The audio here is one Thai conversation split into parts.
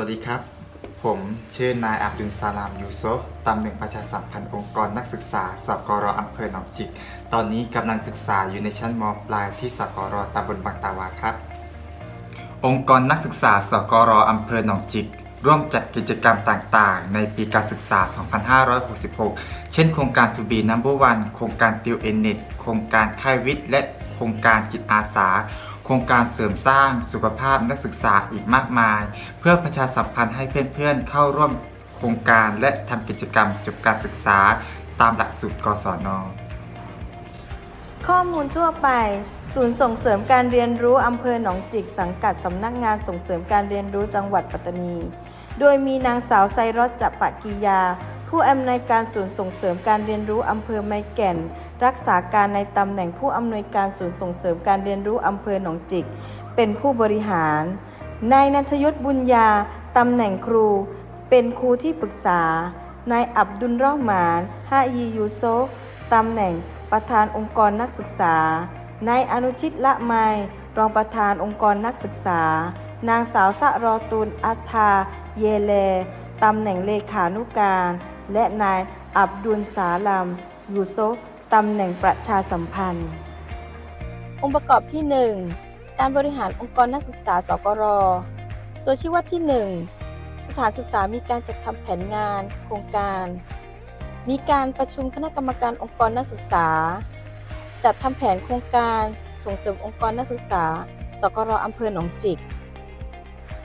วัสดีครับ ผมชื่อนายอับดุลซาลามยูซุฟตำแหน่งประชาสัมพันธ์องค์กรนักศึกษาสกรอำเภอหนองจิก ตอนนี้กำลังศึกษาอยู่ในชั้นมปลายที่สกรตำบลบางตาวาครับ องค์กรนักศึกษาสกรอำเภอหนองจิก ร่วมจัดกิจกรรมต่างๆ ในปีการศึกษา 2566 เช่น โครงการทูบีนัมเบอร์วันโครงการติวเอ็นเน็ตโครงการค่ายวิทย์และโครงการจิตอาสา โครงการเสริมสร้างสุขภาพนักศึกษาอีกมากมาย เพื่อประชาสัมพันธ์ให้เพื่อนๆเข้าร่วมโครงการและทำกิจกรรมจบการศึกษาตามหลักสูตรกศน ข้อมูลทั่วไป ศูนย์ส่งเสริมการเรียนรู้อำเภอหนองจิกสังกัดสำนักงานส่งเสริมการเรียนรู้จังหวัดปัตตานี โดยมีนางสาวไซรอดจับปะกียา ผู้อำนวยการศูนย์ส่งเสริมการเรียนรู้อำเภอไมแก่น รักษาการในตำแหน่งผู้อำนวยการศูนย์ส่งเสริมการเรียนรู้อำเภอหนองจิก เป็นผู้บริหาร นายนันทยุบุญญาตำแหน่งครู เป็นครูที่ปรึกษา นายอับดุลรอหมานฮายียูโซตำแหน่งประธานองค์กรนักศึกษา นายอนุชิตละไมรองประธานองค์กรนักศึกษา นางสาวสะรอตูนอัสฮาเยเล ตำแหน่งเลขานุการ และนายอับดุลสาลัมยูโซตำแหน่งประชาสัมพันธ์ องค์ประกอบที่ 1 การบริหารองค์กรนักศึกษาสกร ตัวชี้วัดที่ 1 สถานศึกษามีการจัดทำแผนงาน โครงการ มีการประชุมคณะกรรมการองค์กรนักศึกษา จัดทำแผนโครงการส่งเสริมองค์กรนักศึกษา สกรอำเภอหนองจิก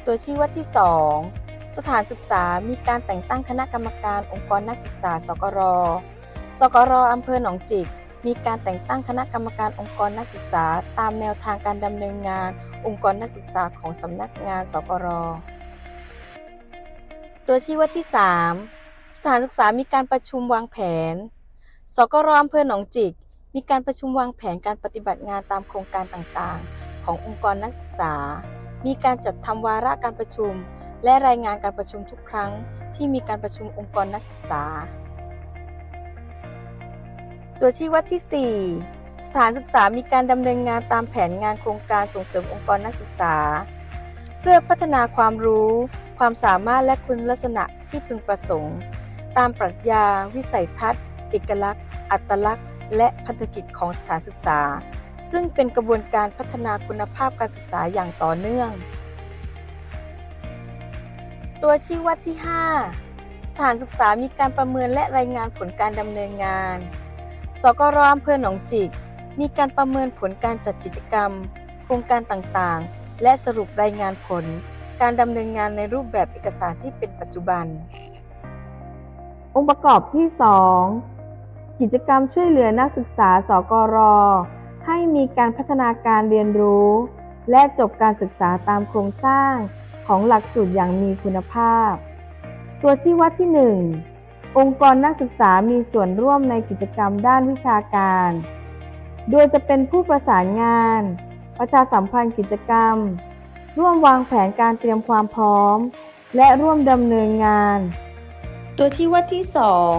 ตัวชี้วัดที่ 2 สถานศึกษามีการแต่งตั้งคณะกรรมการองค์กรนักศึกษา สกร สกรอำเภอหนองจิก มีการแต่งตั้งคณะกรรมการองค์กรนักศึกษา ตามแนวทางการดำเนินงาน องค์กรนักศึกษาของสำนักงาน สกร ตัวชี้วัดที่ 3 สถานศึกษามีการประชุมวางแผน สกรอำเภอหนองจิก มีการประชุมวางแผนการปฏิบัติงานตามโครงการต่างๆ ขององค์กรนักศึกษา มีการจัดทำวาระการประชุม และรายงานการประชุมทุกครั้งที่มีการประชุมองค์กรนักศึกษา ตัวชี้วัดที่ 4 สถานศึกษามีการดำเนินงานตามแผนงานโครงการส่งเสริมองค์กรนักศึกษา เพื่อพัฒนาความรู้ ความสามารถและคุณลักษณะที่พึงประสงค์ ตามปรัชญา วิสัยทัศน์ เอกลักษณ์ อัตลักษณ์ และพันธกิจของสถานศึกษา ซึ่งเป็นกระบวนการพัฒนาคุณภาพการศึกษาอย่างต่อเนื่อง ตัวชี้วัดที่ 5 สถานศึกษามีการประเมินและรายงานผลการดำเนินงาน สกรอำเภอหนองจิก มีการประเมินผลการจัดกิจกรรม โครงการต่างๆ และสรุปรายงานผล การดำเนินงานในรูปแบบเอกสารที่เป็นปัจจุบัน องค์ประกอบที่ 2 กิจกรรมช่วยเหลือนักศึกษา สกร ให้มีการพัฒนาการเรียนรู้ และจบการศึกษาตามโครงสร้าง ของหลักสูตรอย่างมีคุณภาพ ตัวชี้วัดที่ 1 องค์กรนักศึกษามีส่วนร่วมในกิจกรรมด้านวิชาการ โดยจะเป็นผู้ประสานงาน ประชาสัมพันธ์กิจกรรม ร่วมวางแผนการเตรียมความพร้อม และร่วมดำเนินงาน ตัวชี้วัดที่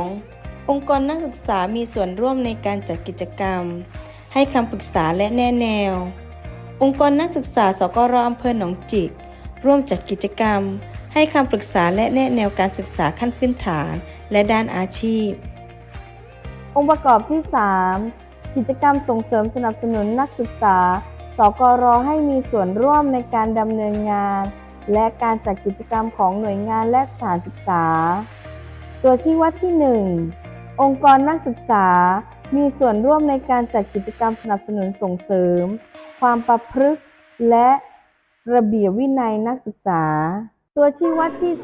2 องค์กรนักศึกษามีส่วนร่วมในการจัดกิจกรรม ให้คำปรึกษาและแนะแนวองค์กรนักศึกษาสกรอำเภอหนองจิก ร่วมจัดกิจกรรม ให้คำปรึกษาและแนะแนวการศึกษาขั้นพื้นฐาน และด้านอาชีพ องค์ประกอบที่ 3 กิจกรรมส่งเสริมสนับสนุนนักศึกษา สกรให้มีส่วนร่วมในการดำเนินงาน และการจัดกิจกรรมของหน่วยงานและสถานศึกษา ตัวที่วัดที่ 1 องค์กรนักศึกษา มีส่วนร่วมในการจัดกิจกรรมสนับสนุนส่งเสริม ความประพฤติและ ระเบียบวินัยนักศึกษา ตัวชี้วัดที่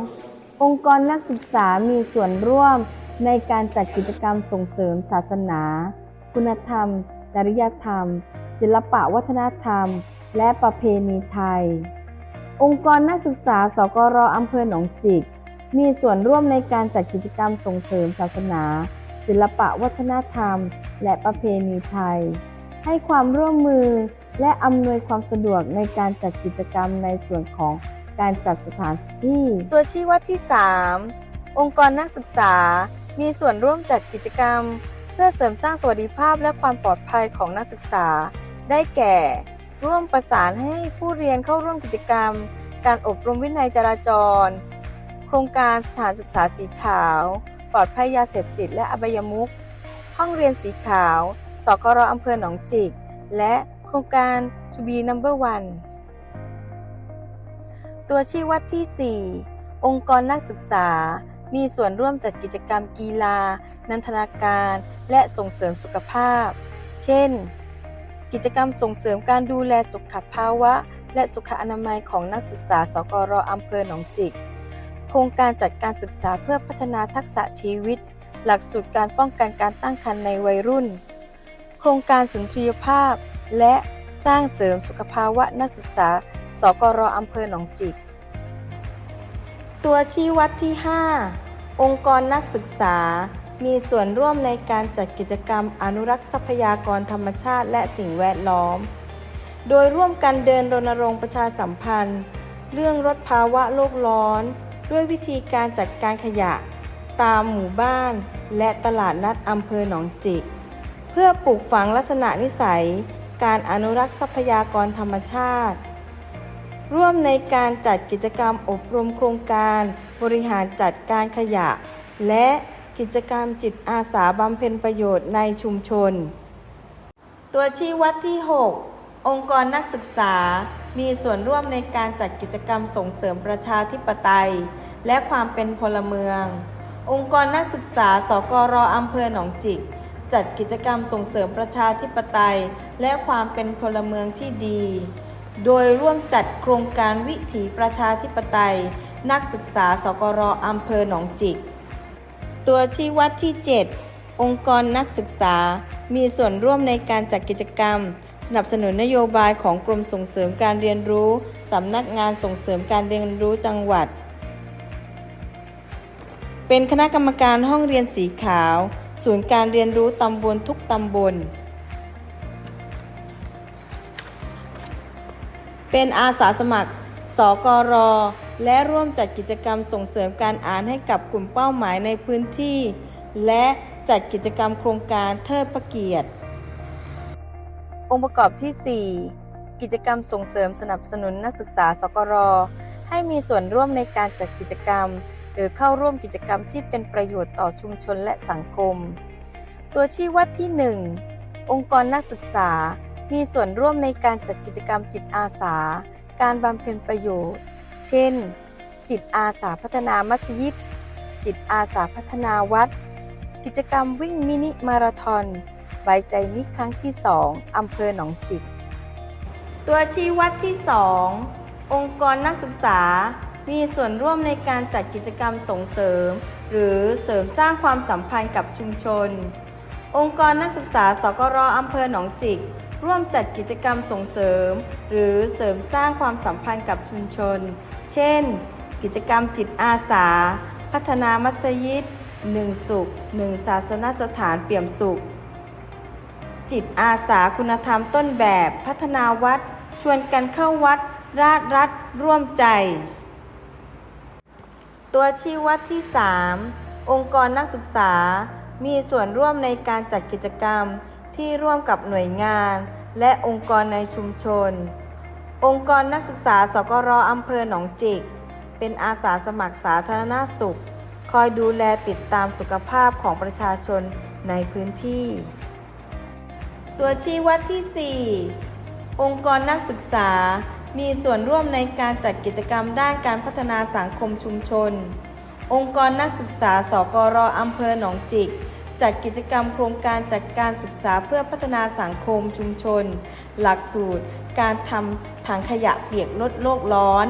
2 องค์กรนักศึกษามีส่วนร่วมในการจัดกิจกรรมส่งเสริมศาสนา คุณธรรม จริยธรรม ศิลปะวัฒนธรรม และประเพณีไทย องค์กรนักศึกษาสกรอำเภอหนองจิก มีส่วนร่วมในการจัดกิจกรรมส่งเสริมศาสนา ศิลปะวัฒนธรรม และประเพณีไทย ให้ความร่วมมือ และอำนวยความสะดวกในการจัดกิจกรรมในส่วนของการจัดสถานที่ ตัวชี้วัดที่ 3 องค์กรนักศึกษา มีส่วนร่วมจัดกิจกรรม เพื่อเสริมสร้างสวัสดิภาพและความปลอดภัยของนักศึกษา ได้แก่ ร่วมประสานให้ผู้เรียนเข้าร่วมกิจกรรม การอบรมวินัยจราจร โครงการสถานศึกษาสีขาว ปลอดภัยยาเสพติดและอบายมุขห้องเรียนสีขาว สกรอำเภอหนองจิก และ ครงการ To be number one ตัวชี้วัดที่ 4 องค์กรนักศึกษา มีส่วนร่วมจัดกิจกรรมกีฬา นันทนาการ และส่งเสริมสุขภาพ เช่น กิจกรรมส่งเสริมการดูแลสุขภาวะ และสุขอนามัยของนักศึกษา สกรอำเภอหนองจิก โครงการจัดการศึกษาเพื่อพัฒนาทักษะชีวิต หลักสูตรการป้องกันการตั้งครรภ์ในวัยรุ่น โครงการสุนทรียภาพ และสร้างเสริมสุขภาวะนักศึกษา สกรอำเภอหนองจิก ตัวชี้วัดที่ 5 องค์กรนักศึกษา มีส่วนร่วมในการจัดกิจกรรมอนุรักษ์ทรัพยากรธรรมชาติและสิ่งแวดล้อม โดยร่วมกันเดินรณรงค์ประชาสัมพันธ์ เรื่องลดภาวะโลกร้อน ด้วยวิธีการจัดการขยะ ตามหมู่บ้าน และตลาดนัดอำเภอหนองจิก เพื่อปลูกฝังลักษณะนิสัย การอนุรักษ์ทรัพยากรธรรมชาติ ร่วมในการจัดกิจกรรมอบรมโครงการบริหารจัดการขยะ และกิจกรรมจิตอาสาบำเพ็ญประโยชน์ในชุมชน ตัวชี้วัดที่ 6 องค์กรนักศึกษา มีส่วนร่วมในการจัดกิจกรรมส่งเสริมประชาธิปไตย และความเป็นพลเมือง องค์กรนักศึกษา สกรอำเภอหนองจิก จัดกิจกรรมส่งเสริมประชาธิปไตย และความเป็นพลเมืองที่ดี โดยร่วมจัดโครงการวิถีประชาธิปไตย นักศึกษาสกรอำเภอหนองจิก ตัวชี้วัดที่ 7 องค์กรนักศึกษา มีส่วนร่วมในการจัดกิจกรรม สนับสนุนนโยบายของกรมส่งเสริมการเรียนรู้สำนักงานส่งเสริมการเรียนรู้จังหวัด เป็นคณะกรรมการห้องเรียนสีขาว ศูนย์การเรียนรู้ตำบลทุกตำบล เป็นอาสาสมัคร สกร และร่วมจัดกิจกรรมส่งเสริมการอ่านให้กับกลุ่มเป้าหมายในพื้นที่ และจัดกิจกรรมโครงการเทิดพระเกียรติ องค์ประกอบที่ 4 กิจกรรมส่งเสริมสนับสนุนนักศึกษา สกร ให้มีส่วนร่วมในการจัดกิจกรรม หรือเข้าร่วมกิจกรรมที่เป็นประโยชน์ต่อชุมชนและสังคม ตัวชี้วัดที่ 1 องค์กรนักศึกษา มีส่วนร่วมในการจัดกิจกรรมจิตอาสา การบำเพ็ญประโยชน์ เช่น จิตอาสาพัฒนามัสยิด จิตอาสาพัฒนาวัด กิจกรรมวิ่งมินิมาราธอนใบใจนิครั้งที่ 2 อำเภอหนองจิก ตัวชี้วัดที่ 2 องค์กรนักศึกษา มีส่วนร่วมในการจัดกิจกรรมส่งเสริม หรือเสริมสร้างความสัมพันธ์กับชุมชน องค์กรนักศึกษาสกรอำเภอหนองจิก ร่วมจัดกิจกรรมส่งเสริม หรือเสริมสร้างความสัมพันธ์กับชุมชน เช่น กิจกรรมจิตอาสา พัฒนามัสยิดหนึ่งสุขหนึ่งศาสนสถานเปี่ยมสุข จิตอาสาคุณธรรมต้นแบบ พัฒนาวัด ชวนกันเข้าวัด ราชรัฐร่วมใจ ตัวชี้วัดที่ 3 องค์กรนักศึกษา มีส่วนร่วมในการจัดกิจกรรมที่ร่วมกับหน่วยงาน และองค์กรในชุมชน องค์กรนักศึกษาสกรอำเภอหนองจิก เป็นอาสาสมัครสาธารณสุข คอยดูแลติดตามสุขภาพของประชาชนในพื้นที่ ตัวชี้วัดที่ 4 องค์กรนักศึกษา มีส่วนร่วมในการจัดกิจกรรมด้านการพัฒนาสังคมชุมชน องค์กรนักศึกษาสกรอำเภอหนองจิก จัดกิจกรรมโครงการจัดการศึกษาเพื่อพัฒนาสังคมชุมชน หลักสูตร การทำถังขยะเปียกลดโลกร้อน